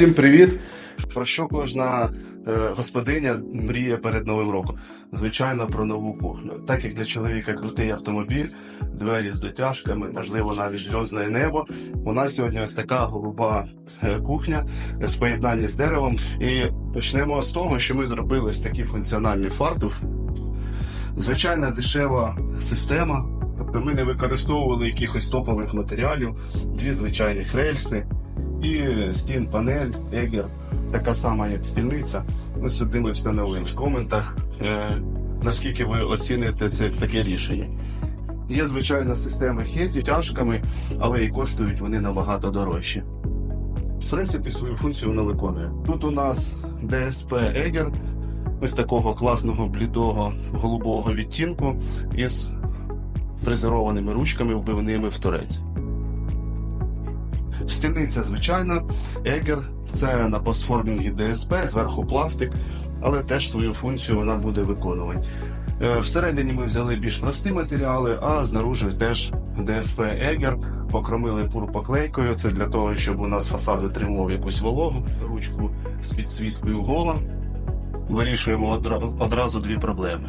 Всім привіт! Про що кожна е, господиня мріє перед новим роком? Звичайно, про нову кухню. Так як для чоловіка крутий автомобіль, двері з дотяжками, можливо, навіть зв'язне небо. У нас сьогодні ось така голуба е, кухня з поєднання з деревом. І почнемо з того, що ми зробили ось такий функціональний фартух. Звичайна дешева система. Тобто ми не використовували якихось топових матеріалів, дві звичайні рельси і стін панель, егер, така сама, як стільниця. Ну, сюди ми встановили в коментах, е, наскільки ви оціните це таке рішення. Є звичайна система хеті тяжками, але і коштують вони набагато дорожче. В принципі, свою функцію вона виконує. Тут у нас DSP Егер, ось такого класного блідого голубого відтінку із фрезерованими ручками вбивними в торець. Стільниця звичайна, егер це на постформінгі ДСП, зверху пластик, але теж свою функцію вона буде виконувати. Е, Всередині ми взяли більш прості матеріали, а знаружи теж ДСП Егер, покромили пурпоклейкою. Це для того, щоб у нас фасад отримував якусь вологу, ручку з підсвіткою гола. Вирішуємо одразу дві проблеми.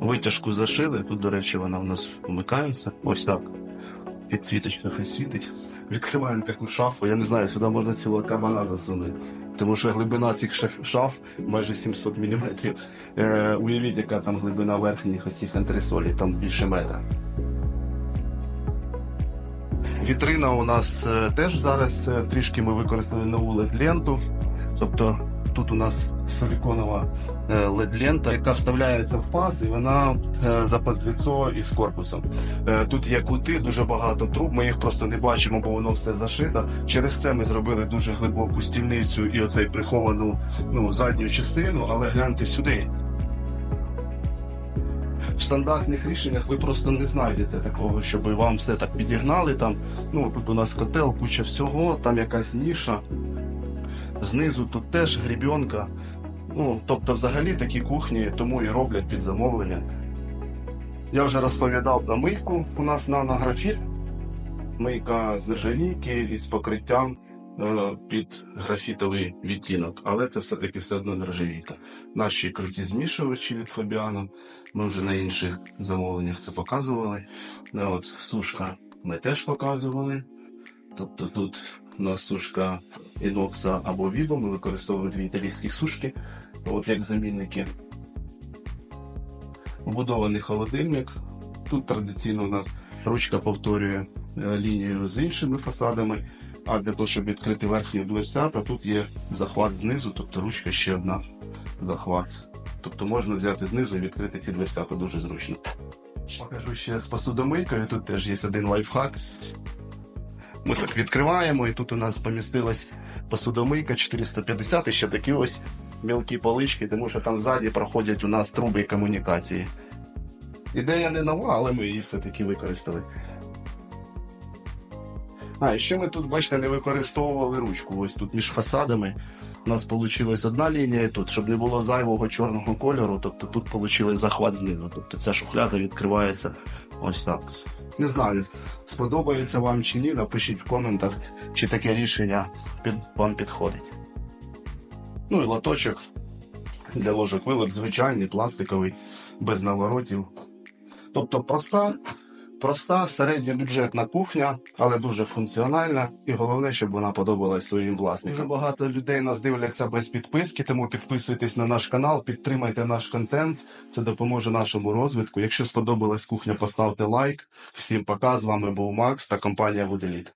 Витяжку зашили, тут, до речі, вона в нас вмикається. Ось так. Підсвіточка хай світить. Відкриваємо таку шафу. Я не знаю, сюди можна цілого кабана засунути. Тому що глибина цих шаф, шаф майже 700 мм. Е, уявіть, яка там глибина верхніх оцих антресолей, там більше метра. Вітрина у нас е, теж зараз е, трішки ми використали нову LED-ленту. Тобто тут у нас силиконова е, LED-лента, яка вставляється в паз, і вона е, за подліцо із корпусом. Е, Тут є кути, дуже багато труб. Ми їх просто не бачимо, бо воно все зашито. Через це ми зробили дуже глибоку стільницю і оцей приховану ну, задню частину, але гляньте сюди. В стандартних рішеннях ви просто не знайдете такого, щоб вам все так підігнали. Там, ну тут у нас котел, куча всього, там якась ніша. Знизу тут теж грібінка. Ну, тобто, взагалі такі кухні тому і роблять під замовлення. Я вже розповідав про мийку. У нас нанографіт. Мийка з нержавійки із покриттям е, під графітовий відтінок, але це все-таки все одно нержавійка. Наші круті змішувачі від Фабіано. Ми вже на інших замовленнях це показували. Ну, От, сушка ми теж показували. Тобто тут у сушка інокса або вібо, ми використовуємо дві італійські сушки, от як замінники. Вбудований холодильник. Тут традиційно у нас ручка повторює е, лінію з іншими фасадами. А для того, щоб відкрити верхню дверцята, тут є захват знизу, тобто ручка ще одна захват. Тобто можна взяти знизу і відкрити ці дверцята дуже зручно. Покажу ще з посудомийкою. Тут теж є один лайфхак. Ми так відкриваємо, і тут у нас помістилась посудомийка 450 і ще такі ось мілкі полички, тому що там ззаді проходять у нас труби комунікації. Ідея не нова, але ми її все-таки використали. А, і ще ми тут, бачите, не використовували ручку. Ось тут між фасадами. У нас вийшла одна лінія і тут, щоб не було зайвого чорного кольору, тобто тут вийшов захват знизу. Тобто ця шухляда відкривається ось так. Не знаю, сподобається вам чи ні, напишіть в коментах, чи таке рішення під, вам підходить. Ну і лоточок для ложок вилип звичайний, пластиковий, без наворотів. Тобто проста, проста середньобюджетна кухня, але дуже функціональна. І головне, щоб вона подобалась своїм власникам. Дуже багато людей нас дивляться без підписки, тому підписуйтесь на наш канал, підтримайте наш контент. Це допоможе нашому розвитку. Якщо сподобалась кухня, поставте лайк. Всім пока. З вами був Макс та компанія Вуделіт.